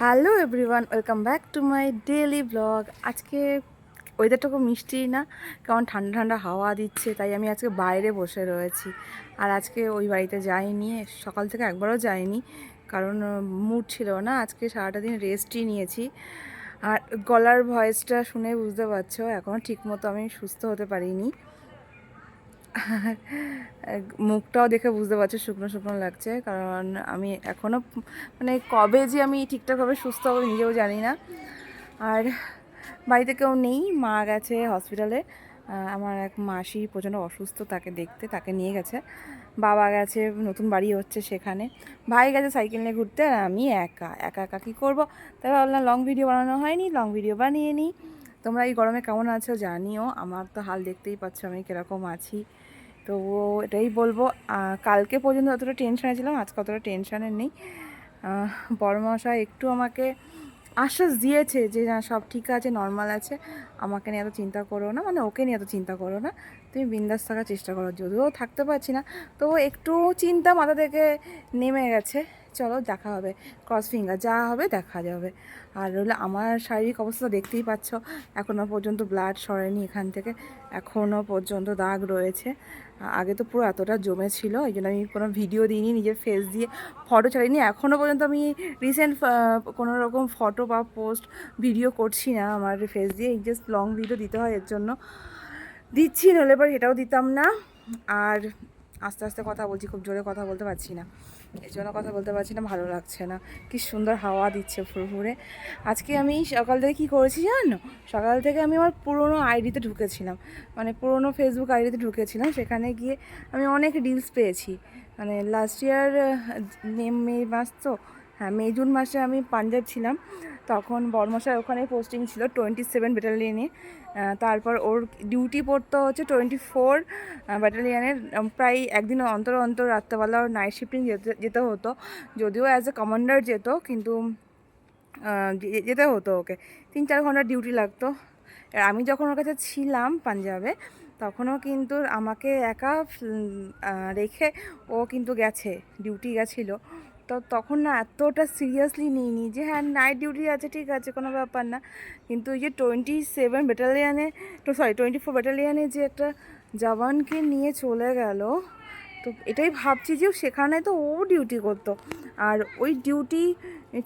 Hello everyone, welcome back to my daily blog. আজকে ওয়েদারটা খুব মিষ্টি না, কেমন ঠান্ডা ঠান্ডা হাওয়া দিচ্ছে, তাই আমি আজকে বাইরে বসে রয়েছি। আর আজকে ওই বাড়িতে যাইনি, সকাল থেকে একবারও যাইনি, কারণ মুড ছিল না, আজকে সারাটা দিন রেস্টই নিয়েছি। আর গলার ভয়েসটা শুনে বুঝতে পারছ এখনও ঠিকমতো আমি সুস্থ হতে পারিনি। মুখটাও দেখে বুঝতে পারছ শুকনো শুকনো লাগছে, কারণ আমি এখনও মানে কবে যে আমি ঠিকঠাকভাবে সুস্থ হব নিজেও জানি না। আর বাড়িতে কেউ নেই, মা গেছে হসপিটালে আমার এক মাসি প্রচণ্ড অসুস্থ, তাকে দেখতে, তাকে নিয়ে গেছে। বাবা গেছে, নতুন বাড়ি হচ্ছে সেখানে। ভাই গেছে সাইকেল নিয়ে ঘুরতে, আর আমি একা একা একা কী করব? তাই ভাবলাম লং ভিডিও বানানো হয়নি লং ভিডিও বানিয়ে নিই। তোমরা এই গরমে কেমন আছো জানিও, আমার তো হাল দেখতেই পাচ্ছ আমি কীরকম আছি। তো এটাই বলব কালকে পর্যন্ত অতটা টেনশানে ছিলাম, আজকে অতটা টেনশানে নেই। বড়মশাই একটু আমাকে আশ্বাস দিয়েছে যে, না, সব ঠিক আছে নর্মাল আছে। আমাকে নিয়ে এত চিন্তা করো না মানে ওকে নিয়ে এত চিন্তা করো না। তুমি বিন্দাস থাকার চেষ্টা করো। যদিও থাকতে পারছি না তো একটু চিন্তা মাথা থেকে নেমে গেছে। চলো দেখা হবে ক্রস ফিঙ্গার যা হবে দেখা যাবে। আর হলো আমার শারীরিক অবস্থা দেখতেই পাচ্ছ এখনও পর্যন্ত ব্লাড সরেনি এখান থেকে এখনও পর্যন্ত দাগ রয়েছে। আগে তো পুরো এতটা জমে ছিল এই জন্য আমি কোনো ভিডিও দিইনি, নিজের ফেস দিয়ে ফটো ছাড়িনি। এখনও পর্যন্ত আমি রিসেন্ট কোনো রকম ফটো বা পোস্ট ভিডিও করছি না আমার ফেস দিয়ে, এই জাস্ট লং ভিডিও দিতে হয় এর জন্য। দিচ্ছি নলে এবার এটাও দিতাম না। আর আস্তে আস্তে কথা বলছি, খুব জোরে কথা বলতে পারছি না। এর জন্য কথা বলতে পারছি না, ভালো লাগছে না। কি সুন্দর হাওয়া দিচ্ছে ফুরফুরে। আজকে আমি সকাল থেকে কী করেছি জানো? সকাল থেকে আমি আমার পুরনো আইডিতে ঢুকেছিলাম। মানে পুরনো ফেসবুক আইডিতে ঢুকেছিলাম। সেখানে গিয়ে আমি অনেক রিলস পেয়েছি। মানে লাস্ট ইয়ার মে মে মাস তো? হ্যাঁ মে, জুন মাসে আমি পাঞ্জাব ছিলাম। তখন বর্মশাই ওখানে পোস্টিং ছিল টোয়েন্টি সেভেন ব্যাটালিয়নে তারপর ওর ডিউটি পড়তো হচ্ছে টোয়েন্টি ফোর ব্যাটালিয়নের প্রায় একদিন অন্তর অন্তর রাত্রেবেলা ওর নাইট শিফটিং যেতে যেতে হতো। যদিও অ্যাজ এ কমান্ডার যেত, কিন্তু যেতে হতো ওকে। তিন চার ঘণ্টা ডিউটি লাগতো। আমি যখন ওর কাছে ছিলাম পাঞ্জাবে, তখনও কিন্তু আমাকে একা রেখে ও কিন্তু গেছে ডিউটি গেছিল। তো তখন না এতটা সিরিয়াসলি নিইনি যে হ্যাঁ নাইট ডিউটি আছে, ঠিক আছে, কোনো ব্যাপার না। কিন্তু ওই যে টোয়েন্টি সেভেন ব্যাটালিয়ানে তো সরি টোয়েন্টি ফোর ব্যাটালিয়ানে যে একটা জওয়ানকে নিয়ে চলে গেল, তো এটাই ভাবছি যে সেখানে তো ও ডিউটি করতো। আর ওই ডিউটি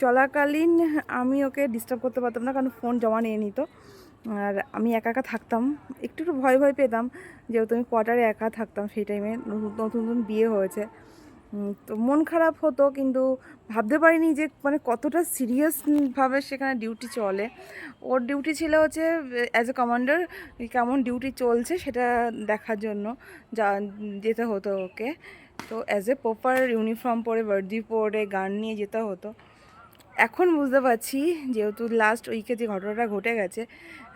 চলাকালীন আমি ওকে ডিস্টার্ব করতে পারতাম না, কারণ ফোন জমা নিয়ে নিত। আর আমি একা একা থাকতাম, একটু একটু ভয় ভয় পেতাম, যেহেতু আমি কোয়ার্টারে একা থাকতাম সেই টাইমে নতুন নতুন বিয়ে হয়েছে। তো মন খারাপ হতো, কিন্তু ভাবতে পারিনি যে মানে কতটা সিরিয়াসভাবে সেখানে ডিউটি চলে। ওর ডিউটি ছিল হচ্ছে অ্যাজ এ কমান্ডার কেমন ডিউটি চলছে সেটা দেখার জন্য যা, যেতে হতো ওকে। তো অ্যাজ এ প্রপার ইউনিফর্ম পরে বর্দি পরে, গান নিয়ে যেতে হতো। এখন বুঝতে পারছি, যেহেতু লাস্ট উইকে যে ঘটনাটা ঘটে গেছে,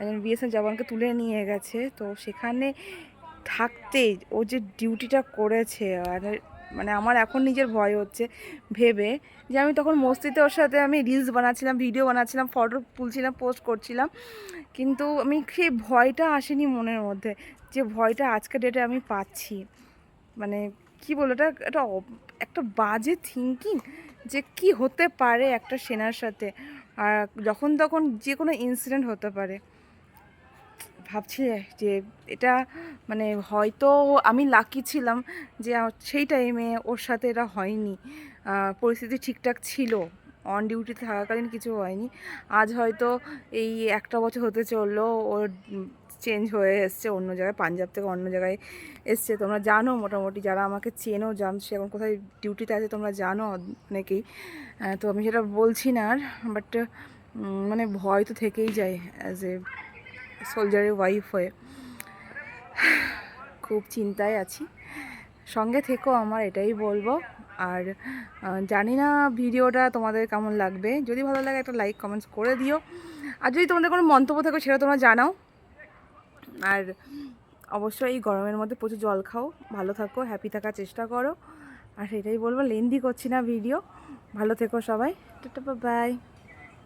একজন বিএসএফ জওয়ানকে তুলে নিয়ে গেছে, তো সেখানে থাকতে ও যে ডিউটিটা করেছে আর মানে আমার এখন নিজের ভয় হচ্ছে ভেবে যে আমি তখন মস্তিতে ওর সাথে আমি রিলস বানাচ্ছিলাম ভিডিও বানাচ্ছিলাম ফটো তুলছিলাম পোস্ট করছিলাম। কিন্তু আমি সেই ভয়টা আসেনি মনের মধ্যে যে ভয়টা আজকের ডেটে আমি পাচ্ছি। মানে কি বলো এটা এটা একটা বাজে থিঙ্কিং যে কি হতে পারে একটা সেনার সাথে। আর যখন তখন যে কোনো ইনসিডেন্ট হতে পারে। ভাবছি যে এটা মানে হয়তো আমি লাকি ছিলাম যে সেই টাইমে ওর সাথে এটা হয়নি। পরিস্থিতি ঠিকঠাক ছিল। অন ডিউটিতে থাকাকালীন কিছু হয়নি। আজ হয়তো এই একটা বছর হতে চলল, ওর চেঞ্জ হয়ে এসছে অন্য জায়গায়, পাঞ্জাব থেকে অন্য জায়গায় এসছে। তোমরা জানো মোটামুটি, যারা আমাকে চেনো, জান সে এখন কোথায় ডিউটিতে আছে, তোমরা জানো অনেকেই। তো আমি সেটা বলছি না আর বাট মানে ভয় তো থেকেই যায় অ্যাজ এ সোলজারের ওয়াইফ হয়ে খুব চিন্তায় আছি। সঙ্গে থেকো, আমার এটাই বলব। আর জানি না ভিডিওটা তোমাদের কেমন লাগবে। যদি ভালো লাগে একটা লাইক কমেন্টস করে দিও। আর যদি তোমাদের কোনো মন্তব্য থাকে সেটা তোমরা জানাও। আর, অবশ্যই এই গরমের মধ্যে প্রচুর জল খাও। ভালো থাকো হ্যাপি থাকার চেষ্টা করো। আর সেটাই বলব লেন্দি করছি না ভিডিও ভালো থেকো সবাই। Tata bye